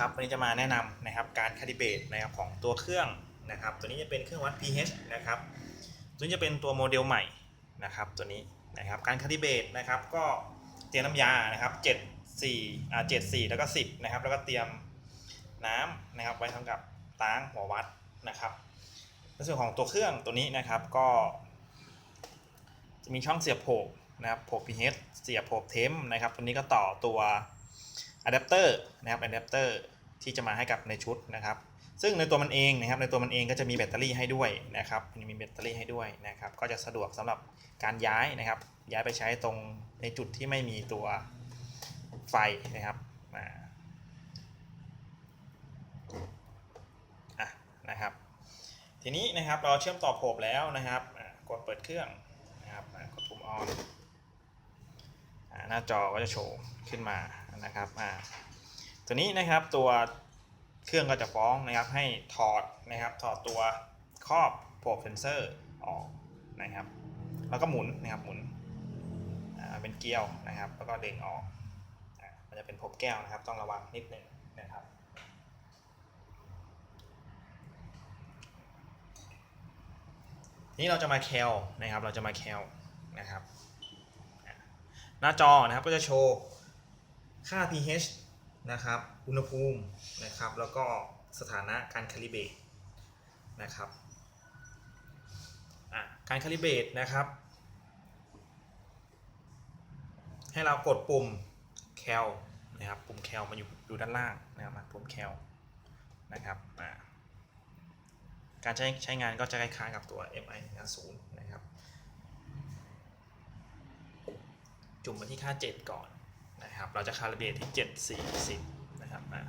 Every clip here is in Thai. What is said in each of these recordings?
ครับวันนี้จะมาแนะนำนะครับการคาลิเบตนะครับของตัวเครื่องนะครับ ตัวนี้จะเป็นเครื่องวัด pH นะครับ ตัวนี้จะเป็นตัวโมเดลใหม่นะครับ ตัวนี้นะครับการคาลิเบตนะครับก็เตรียมน้ำยานะครับ7 4อ่า7 4 แล้วก็ 10นะครับแล้วก็เตรียมน้ำนะครับไว้ทำกับล้างหัววัดนะครับในส่วนของตัวเครื่องตัวนี้นะครับก็ จะมีช่องเสียบโผกนะครับโผก pH เสียบโผกเทมนะครับตัวนี้ก็ต่อตัว อะแดปเตอร์นะครับอะแดปเตอร์ที่จะมาให้กับในชุดนะครับ ซึ่งในตัวมันเองนะครับ ในตัวมันเองก็จะมีแบตเตอรี่ให้ด้วยนะครับมีแบตเตอรี่ให้ด้วยนะครับ ก็จะสะดวกสำหรับการย้ายนะครับ ย้ายไปใช้ตรงในจุดที่ไม่มีตัวไฟนะครับมาอะนะครับ ทีนี้นะครับเราเชื่อมต่อโผบแล้วนะครับกดเปิดเครื่องนะครับกดปุ่ม on อะ หน้าจอก็จะโชว์ขึ้นมานะครับอะตัวนี้นะครับตัวเครื่องก็จะฟ้องนะครับให้ถอดนะครับถอดตัวครอบโผบเซนเซอร์ออกนะครับ แล้วก็หมุนนะครับหมุนอ่าเป็นเกลียวนะครับ แล้วก็เด้งออกอะมันจะเป็นโผบแก้วนะครับ ต้องระวังนิดนึงนะครับทีนี้เราจะมาแคลนะครับ เราจะมาแคลนะครับ หน้าจอนะครับก็จะโชว์ค่า pH นะครับ อุณหภูมินะครับ แล้วก็สถานะการคาลิเบตนะครับการคาลิเบตนะครับ ให้เรากดปุ่มแคลนะครับ ปุ่มแคลมาอยู่ดูด้านล่างนะครับปุ่มแคลนะครับการใช้ใช้งานก็จะคล้ายๆกับตัว MI 1 0 จุ่มมาที่ค่า 7 ก่อนนะครับ เราจะคาลิเบรตที่ 7 40นะครับอะ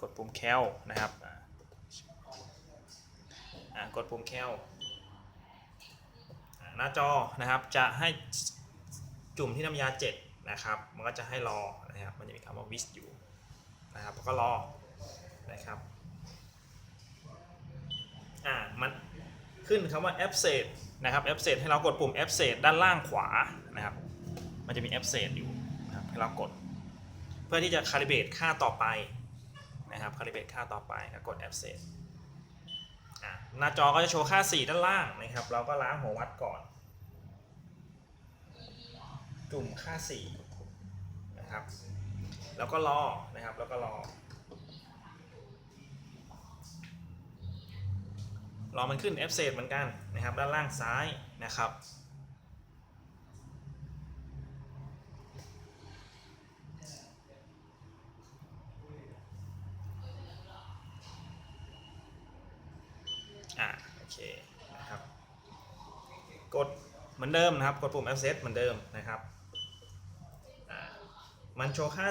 กดปุ่มแคลนะครับกดปุ่มแคลหน้าจอนะครับจะให้จุ่มที่น้ำยา 7 นะครับ มันก็จะให้รอนะครับ มันจะมีคำว่า wish อยู่นะครับก็รอนะครับอ่ามันขึ้นคำว่า absent นะครับ absent ให้เรากดปุ่ม absent ด้านล่างขวานะครับ มันจะมี absent อยู่นะครับให้เรากด เพื่อที่จะ calibrate ค่าต่อไปนะครับ calibrate ค่าต่อไปก็กด absent หน้าจอก็จะโชว์ค่า 4 ด้านล่างนะครับ เราก็ล้างหัววัดก่อน จุ่มค่า 4 นะครับ แล้วก็รอนะครับ แล้วก็รอ รอมันขึ้น F เ e เหมือนกันนะครับ ด้านล่างซ้ายนะครับ อ่าโอเคนะครับ กดเหมือนเดิมนะครับ กดปุ่ม F set เหมือนเดิมนะครับ มันโชว์ค่า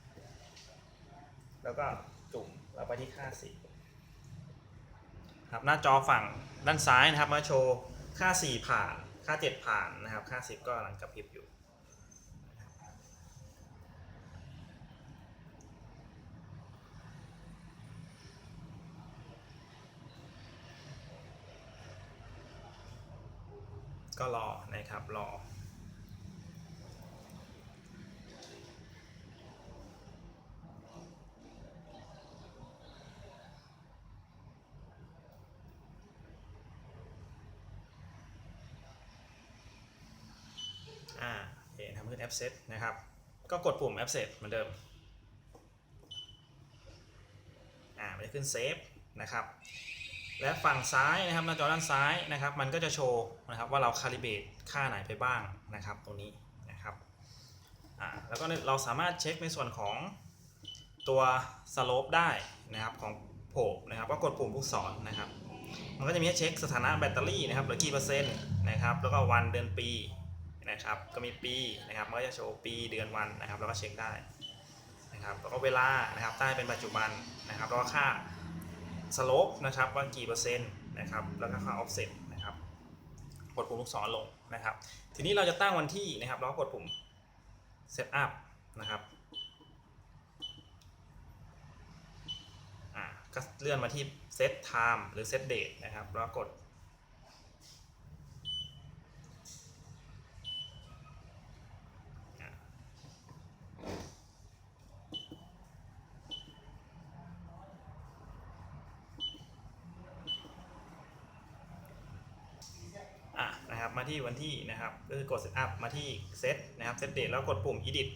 10แล้วก็จุ่มเราไปที่ค่า10 ครับหน้าจอฝั่งด้านซ้ายนะครับมาโชว์ค่า 4 ผ่าน ค่า 7 ผ่านนะครับ ค่า 10 ก็กำลังกระพริบอยู่ ก็รอนะครับรอ อ่าโอ เคทำขึ้น App Set นะครับ ก็กดปุ่ม App Set เหมือนเดิม อ่ามันจะขึ้น Save นะครับ และฝั่งซ้ายนะครับหน้าจอด้านซ้ายนะครับ มันก็จะโชว์นะครับว่าเราคาลิเบตค่าไหนไปบ้างนะครับ ตรงนี้นะครับ อ่า แล้วก็เราสามารถเช็คในส่วนของตัว slope ได้นะครับของโผบนะครับก็กดปุ่มลูกศรนะครับ มันก็จะมีให้เช็คสถานะแบตเตอรี่นะครับเหลือกี่เปอร์เซ็นต์นะครับ แล้วก็วันเดือนปี นะครับ ก็มีปีนะครับมันก็จะโชว์ปีเดือนวันนะครับ แล้วก็เช็คได้นะครับแล้วก็เวลานะครับใต้เป็นปัจจุบันนะครับแล้วก็ค่าสโลปนะครับว่ากี่เปอร์เซ็นต์นะครับ แล้วก็ค่าออฟเซ็ตนะครับกดปุ่มลูกศรลงนะครับ ทีนี้เราจะตั้งวันที่นะครับแล้วก็กดปุ่ม set up นะครับก็เลื่อนมาที่ set time หรือ set date นะครับ แล้วกด มาที่วันที่นะครับก็คือกด setup มาที่ set นะครับ set date แล้วกดปุ่ม edit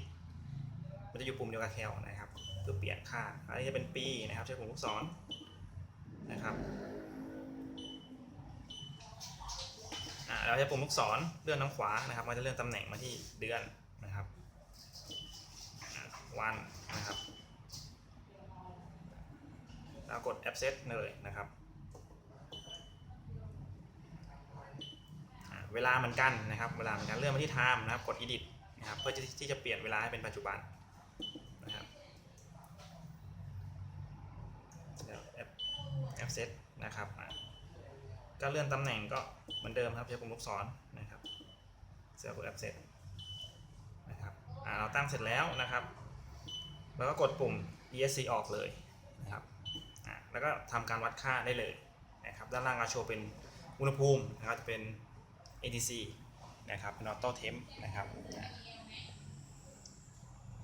มันจะอยู่ปุ่มเดียวกับ cal นะครับเพื่อเปลี่ยนค่าอันนี้จะเป็นปีนะครับใช้ปุ่มลูกศรนะครับเราจะปุ่มลูกศรเลื่อนทางขวานะครับมันจะเลื่อนตำแหน่งมาที่เดือนนะครับวันนะครับแล้วกด app set เลยนะครับ อ่า เวลาเหมือนกันนะครับเวลาเหมือนกันเลื่อนมาที่ time นะครับกด edit นะครับเพื่อที่จะเปลี่ยนเวลาให้เป็นปัจจุบันนะครับเดี๋ยว F F set นะครับก็เลื่อนตำแหน่งก็เหมือนเดิมครับใช้ปุ่มลูกศรนะครับเสือกด F set นะครับอ่าเราตั้งเสร็จแล้วนะครับแล้วก็กดปุ่ม ESC ออกเลยนะครับแล้วก็ทำการวัดค่าได้เลยนะครับด้านล่างเราโชว์เป็นอุณหภูมินะครับจะเป็น ATC นะครับเป็นออโต้เทมนะครับ